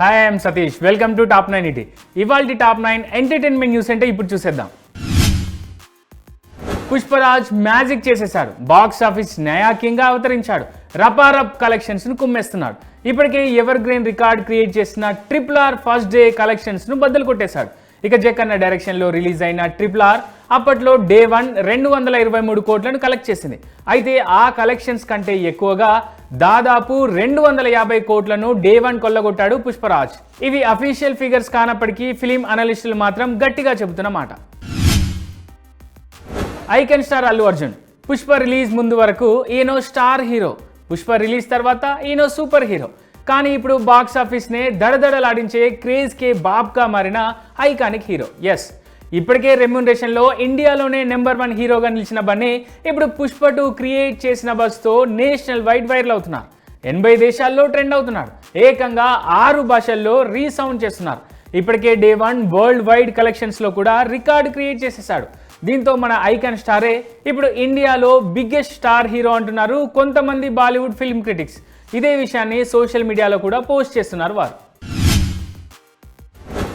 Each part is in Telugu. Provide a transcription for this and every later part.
Hi I'm Satish welcome to top nine ET ఇవాళ టాప్ నైన్ ఎంటర్టైన్మెంట్ న్యూస్ అంటే ఇప్పుడు చూసేద్దాం. పుష్పరాజ్ మ్యాజిక్ చేసేశాడు బాక్స్ ఆఫీస్ నయాకింగ్గా అవతరించాడు. రపారప్ కలెక్షన్స్ను కుమ్మేస్తున్నాడు. ఇప్పటికే ఎవర్ గ్రీన్ రికార్డ్ క్రియేట్ చేసిన ట్రిపుల్ ఆర్ ఫస్ట్ డే కలెక్షన్స్ను బద్దలు కొట్టేశాడు. ఇక జక్కన్న డైరెక్షన్లో రిలీజ్ అయిన ట్రిపుల్ ఆర్ అప్పట్లో డే వన్ రెండు వందల ఇరవై మూడు కోట్లను కలెక్ట్ చేసింది. అయితే ఆ కలెక్షన్స్ కంటే ఎక్కువగా దాదాపు రెండు వందల యాభై కోట్లను డే వన్ కొల్లగొట్టాడు పుష్పరాజ్. ఇవి అఫీషియల్ ఫిగర్స్ కానప్పటికీ ఫిలిం అనలిస్టులు మాత్రం గట్టిగా చెబుతున్న మాట. Icon star Allu Arjun. Pushpa release ముందు వరకు ఈయనో స్టార్ హీరో పుష్ప రిలీజ్ తర్వాత ఈయనో సూపర్ హీరో కానీ ఇప్పుడు బాక్స్ ఆఫీస్నే దడదడలాడించే క్రేజ్కే బాబ్గా మారిన ఐకానిక్ హీరో ఎస్ ఇప్పటికే రెమ్యునరేషన్లో ఇండియాలోనే నెంబర్ వన్ హీరోగా నిలిచిన బన్నీ ఇప్పుడు పుష్ప టూ క్రియేట్ చేసిన బస్తో నేషనల్ వైడ్ వైరల్ అవుతున్నారు. ఎనభై దేశాల్లో ట్రెండ్ అవుతున్నారు. ఏకంగా ఆరు భాషల్లో రీసౌండ్ చేస్తున్నారు. ఇప్పటికే డే వన్ వరల్డ్ వైడ్ కలెక్షన్స్లో కూడా రికార్డు క్రియేట్ చేసేసాడు దీంతో మన ఐకాన్ స్టారే ఇప్పుడు ఇండియాలో బిగ్గెస్ట్ స్టార్ హీరో అంటున్నారు కొంతమంది బాలీవుడ్ ఫిల్మ్ క్రిటిక్స్. ఇదే విషయాన్ని సోషల్ మీడియాలో కూడా పోస్ట్ చేస్తున్నారు వారు.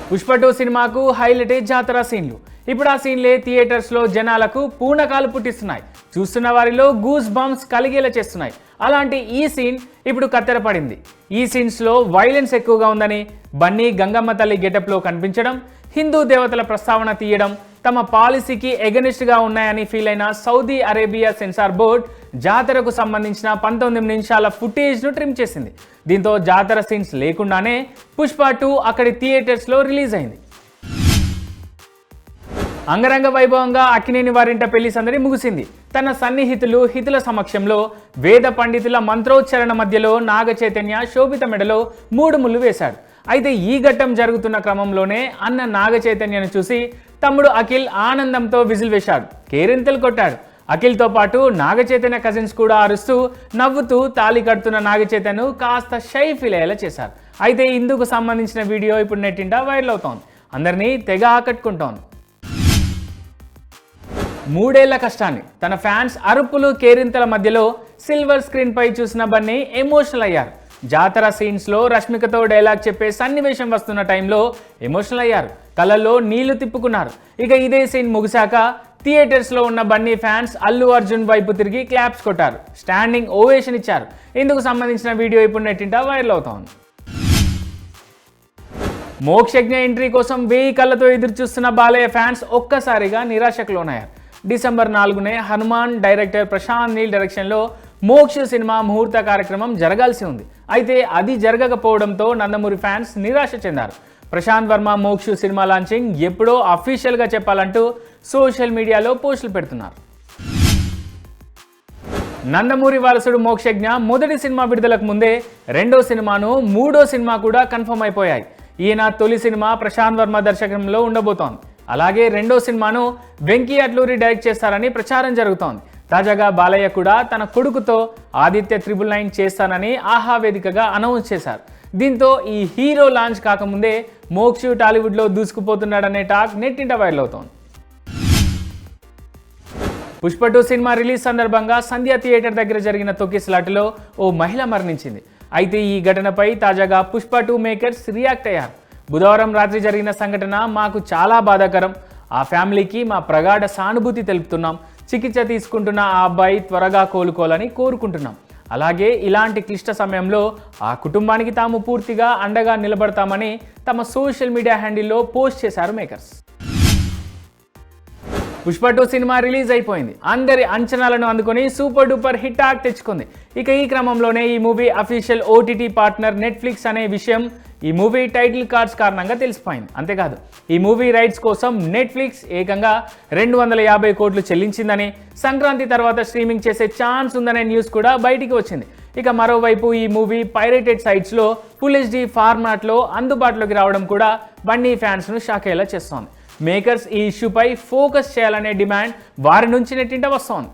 పుష్ప టూ సినిమాకు హైలైట్ జాతర సీన్లు. ఇప్పుడు ఆ సీన్లే థియేటర్స్లో జనాలకు పూనకాలు పుట్టిస్తున్నాయి. చూస్తున్న వారిలో గూస్ బంప్స్ కలిగేలా చేస్తున్నాయి. అలాంటి ఈ సీన్ ఇప్పుడు కత్తెరపడింది ఈ సీన్స్లో వైలెన్స్ ఎక్కువగా ఉందని బన్నీ గంగమ్మ తల్లి గెటప్లో కనిపించడం హిందూ దేవతల ప్రస్తావన తీయడం తమ పాలసీకి ఎగనిస్ట్గా ఉన్నాయని ఫీల్ అయిన సౌదీ అరేబియా సెన్సార్ బోర్డ్ జాతరకు సంబంధించిన పంతొమ్మిది నిమిషాల ఫుటేజ్ను ట్రిమ్ చేసింది. దీంతో జాతర సీన్స్ లేకుండానే పుష్ప టూ అక్కడి థియేటర్స్లో రిలీజ్ అయింది. అంగరంగ వైభవంగా అక్కినేని వారింట పెళ్ళి సందడి ముగిసింది. తన సన్నిహితులు హితుల సమక్షంలో వేద పండితుల మంత్రోచ్చరణ మధ్యలో నాగ చైతన్య శోభిత మెడలో మూడు ముళ్ళు వేశాడు. అయితే ఈ ఘట్టం జరుగుతున్న క్రమంలోనే అన్న నాగ చైతన్యను చూసి తమ్ముడు అఖిల్ ఆనందంతో విజిల్ వేశాడు. కేరింతలు కొట్టాడు. అఖిల్తో పాటు నాగచైతన్య కజిన్స్ కూడా అరుస్తూ నవ్వుతూ తాళి కడుతున్న నాగచైతన్యను కాస్త షై ఫీల్ అయ్యేలా చేశారు. అయితే ఇందుకు సంబంధించిన వీడియో ఇప్పుడు నెట్టింటా వైరల్ అవుతోంది. అందరినీ తెగ ఆకట్టుకుంటోంది. మూడేళ్ళ కష్టాన్ని తన ఫ్యాన్స్ అరుపులు కేరింతల మధ్యలో సిల్వర్ స్క్రీన్ పై చూసిన బన్నీ ఎమోషనల్ అయ్యారు. జాతర సీన్స్లో రష్మికతో డైలాగ్ చెప్పే సన్నివేశం వస్తున్న టైంలో ఎమోషనల్ అయ్యారు. కళ్ళల్లో నీళ్ళు తిప్పుకున్నారు. ఇక ఇదే సీన్ ముగిశాక థియేటర్స్లో ఉన్న బన్నీ ఫ్యాన్స్ అల్లు అర్జున్ వైపు తిరిగి క్లాప్స్ కొట్టారు. స్టాండింగ్ ఓవేషన్ ఇచ్చారు. ఇందుకు సంబంధించిన వీడియో ఇప్పుడు నెట్టింట వైరల్ అవుతోంది. మోక్షజ్ఞ ఎంట్రీ కోసం వెయ్యి కళ్ళతో ఎదురు చూస్తున్న బాలయ్య ఫ్యాన్స్ ఒక్కసారిగా నిరాశకు లోనయ్యారు. డిసెంబర్ నాలుగునే హనుమాన్ డైరెక్టర్ ప్రశాంత్ నీల్ డైరెక్షన్లో మోక్ష సినిమా ముహూర్త కార్యక్రమం జరగాల్సి ఉంది. అయితే అది జరగకపోవడంతో నందమూరి ఫ్యాన్స్ నిరాశ చెందారు. ప్రశాంత్ వర్మ మోక్ష సినిమా లాంచింగ్ ఎప్పుడో అఫీషియల్గా చెప్పాలంటూ సోషల్ మీడియాలో పోస్టులు పెడుతున్నారు. నందమూరి వారసుడు మోక్షజ్ఞ మొదటి సినిమా విడుదలకు ముందే రెండో సినిమాను మూడో సినిమా కూడా కన్ఫర్మ్ అయిపోయాయి. ఈయన తొలి సినిమా ప్రశాంత్ వర్మ దర్శకంలో ఉండబోతోంది. అలాగే రెండో సినిమాను వెంకీ అట్లూరి డైరెక్ట్ చేస్తారని ప్రచారం జరుగుతోంది. తాజాగా బాలయ్య కూడా తన కొడుకుతో ఆదిత్య త్రిబుల్ నైన్ చేస్తానని ఆహా వేదికగా అనౌన్స్ చేశారు. దీంతో ఈ హీరో లాంచ్ కాకముందే మోక్షు టాలీవుడ్లో దూసుకుపోతున్నాడనే టాక్ నెట్టింట వైరల్ అవుతోంది. పుష్ప టూ సినిమా రిలీజ్ సందర్భంగా సంధ్యా థియేటర్ దగ్గర జరిగిన తొక్కిసలాటలో ఓ మహిళ మరణించింది. అయితే ఈ ఘటనపై తాజాగా పుష్ప టూ మేకర్స్ రియాక్ట్ అయ్యారు. బుధవారం రాత్రి జరిగిన సంఘటన మాకు చాలా బాధాకరం. ఆ ఫ్యామిలీకి మా ప్రగాఢ సానుభూతి తెలుపుతున్నాం. చికిత్స తీసుకుంటున్న ఆ అబ్బాయి త్వరగా కోలుకోవాలని కోరుకుంటున్నాం. అలాగే ఇలాంటి క్లిష్ట సమయంలో ఆ కుటుంబానికి తాము పూర్తిగా అండగా నిలబడతామని తమ సోషల్ మీడియా హ్యాండిల్లో పోస్ట్ చేశారు makers. Pushpa two cinema release అయిపోయింది. అందరి అంచనాలను అందుకొని సూపర్ డూపర్ హిట్ ఆక్ తెచ్చుకుంది. ఇక ఈ క్రమంలోనే ఈ movie official OTT partner Netflix అనే విషయం ఈ మూవీ టైటిల్ కార్డ్స్ కారణంగా తెలిసిపోయింది. అంతేకాదు ఈ మూవీ రైట్స్ కోసం నెట్ఫ్లిక్స్ ఏకంగా రెండు వందల యాభై కోట్లు చెల్లించిందని సంక్రాంతి తర్వాత స్ట్రీమింగ్ చేసే ఛాన్స్ ఉందనే న్యూస్ కూడా బయటికి వచ్చింది. ఇక మరోవైపు ఈ మూవీ పైరేటెడ్ సైట్స్లో ఫుల్ హెచ్డి ఫార్మాట్లో అందుబాటులోకి రావడం కూడా బన్నీ ఫ్యాన్స్ను షాక్ అయ్యేలా చేస్తోంది. మేకర్స్ ఈ ఇష్యూపై ఫోకస్ చేయాలనే డిమాండ్ వారి నుంచి నెట్టింట వస్తోంది.